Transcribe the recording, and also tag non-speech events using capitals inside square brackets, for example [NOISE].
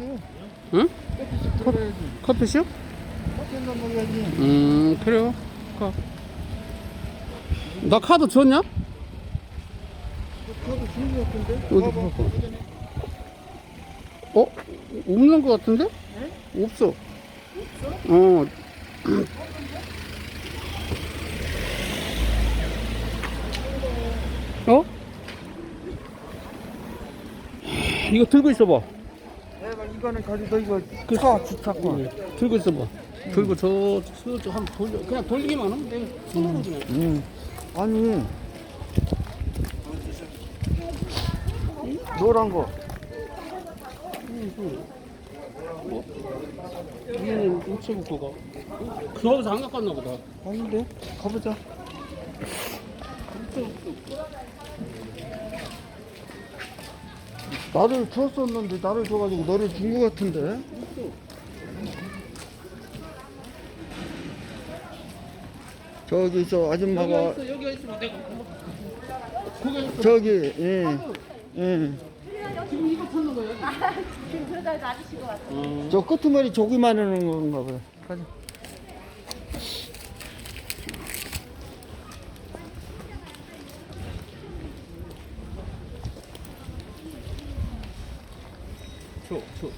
응? 커피숍. 커피숍? 커피 한잔 먹어야지. 음, 그래요. 가. 나 카드 줬냐? 저도 주는 것 같은데. 어디 봐봐. 봐봐. 어? 없는 것 같은데? 없어. 어. [CLEARS THROAT] 어? 이거 들고 있어봐. 이거는 가지고 이거 차 주차권. 들고 있어봐. 들고 저, 저, 저, 한번 돌려. 그냥 돌리기만 하면 돼. 손으로 그냥. 응. 아니. 노란 거. 어? 얘는 우체국 거가. 그거서 안 갖고 왔나 보다. 아닌데? 가보자. 나를 줬었는데 나를 줘가지고 너를 준 것 같은데? 저기 저 아줌마가 여기가 있어, 여기가 있으면 내가. 있어. 저기 예, 예. 지금 이거 찾는 거야. 지금 그러다 아저씨가 왔어. 어. 저 끄트머리 조기만 하는 건가 봐요. 가자. 줘, 줘.